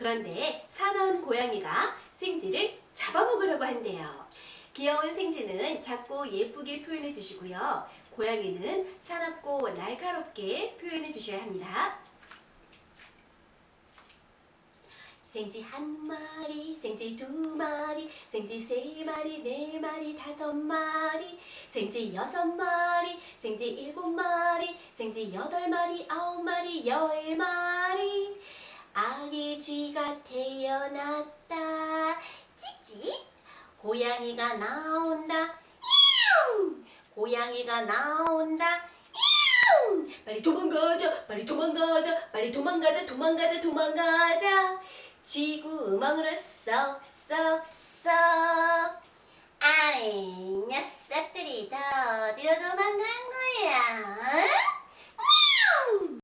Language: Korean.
그런데 사나운 고양이가 생쥐를 잡아먹으려고 한대요. 귀여운 생쥐는 작고 예쁘게 표현해 주시고요. 고양이는 사납고 날카롭게 표현해 주셔야 합니다. 생쥐 한 마리, 생쥐 두 마리, 생쥐 세 마리, 네 마리, 다섯 마리, 생쥐 여섯 마리, 생쥐 일곱 마리, 생쥐 여덟 마리, 아홉 마리, 열 마리. 아기 쥐가 태어났다. 찍찍. 고양이가 나온다. 야옹. 고양이가 나온다. 야옹. 빨리 도망가자. 빨리 도망가자. 빨리 도망가자. 도망가자. 도망가자. 쥐구 음악으로 쏙쏙쏙. 다